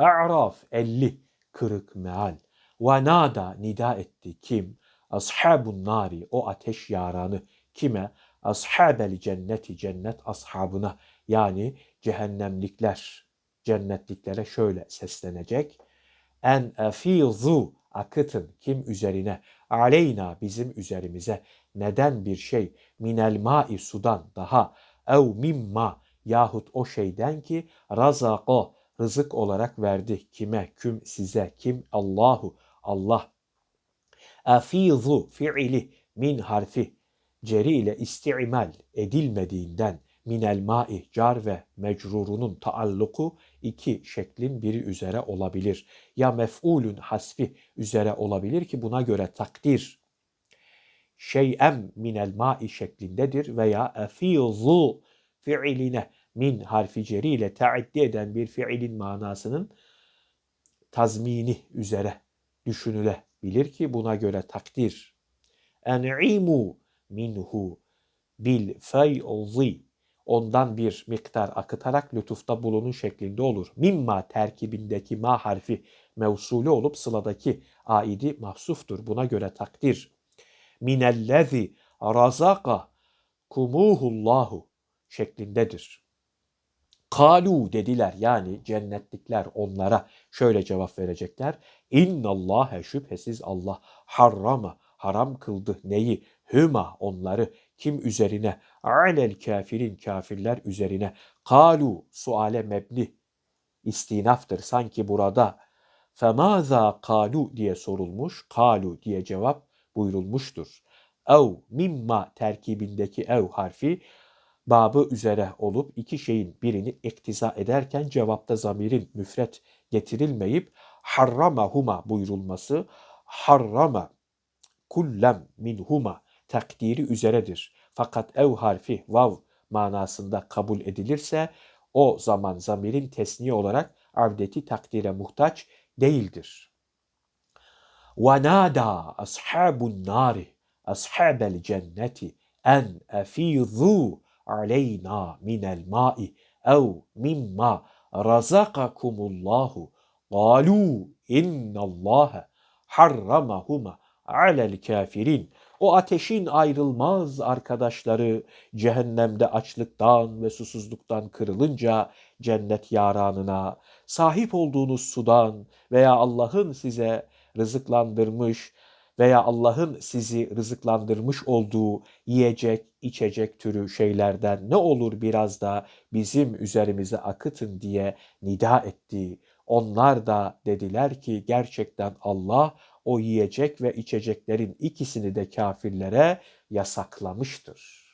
A'raf 50 kırık meal. Ve nada nida etti kim? Ashabun nari o ateş yaranı kime? Ashabel cenneti cennet ashabına yani cehennemlikler cennetliklere şöyle seslenecek. En efizu akıtın kim üzerine aleyna bizim üzerimize neden bir şey minel mai sudan daha ev mimma yahut o şeyden ki razako rızık olarak verdi. Kime? Küm size. Kim? Allahu. Allah. Afizu fiili min harfi. Ceri ile istimal edilmediğinden minel mai car ve mecrurunun taalluku iki şeklin biri üzere olabilir. Ya mef'ulün hasfi üzere olabilir ki buna göre takdir şey'em minel ma'i şeklindedir veya efizu fiiline min harfi ceri ile taaddi eden bir fiilin manasının tazmini üzere düşünülebilir ki buna göre takdir. En'imu minhu bil feyzi ondan bir miktar akıtarak lütufta bulunun şeklinde olur. Mimma terkibindeki ma harfi mevsulü olup sıladaki aidi mahsuftur. Buna göre takdir. Minellezi razaka kumuhullahu şeklindedir. Kalu dediler yani cennetlikler onlara şöyle cevap verecekler. İnnallâhe şüphesiz Allah harrama haram kıldı neyi? Hüma onları kim üzerine? Alel kafirin kafirler üzerine. Kalu suale mebni istinaftır. Sanki burada femaza kalu diye sorulmuş. Kalu diye cevap buyurulmuştur. Ev mimma terkibindeki ev harfi babı üzere olup iki şeyin birini iktiza ederken cevapta zamirin müfret getirilmeyip harramahuma buyurulması harrama kullem minhuma takdiri üzeredir. Fakat ev harfi vav manasında kabul edilirse o zaman zamirin tesniye olarak avdeti takdire muhtaç değildir. وَنَادَى أَصْحَابُ النَّارِ أَصْحَابَ الْجَنَّةِ en efizu aleyna minel ma'i ev mimma razakakumullahu qalu innallâhe harramahuma alel kafirin. O ateşin ayrılmaz arkadaşları cehennemde açlıktan ve susuzluktan kırılınca cennet yaranına, sahip olduğunuz sudan veya Allah'ın size rızıklandırmış veya Allah'ın sizi rızıklandırmış olduğu yiyecek, içecek türü şeylerden ne olur biraz da bizim üzerimize akıtın diye nida etti. Onlar da dediler ki gerçekten Allah o yiyecek ve içeceklerin ikisini de kafirlere yasaklamıştır.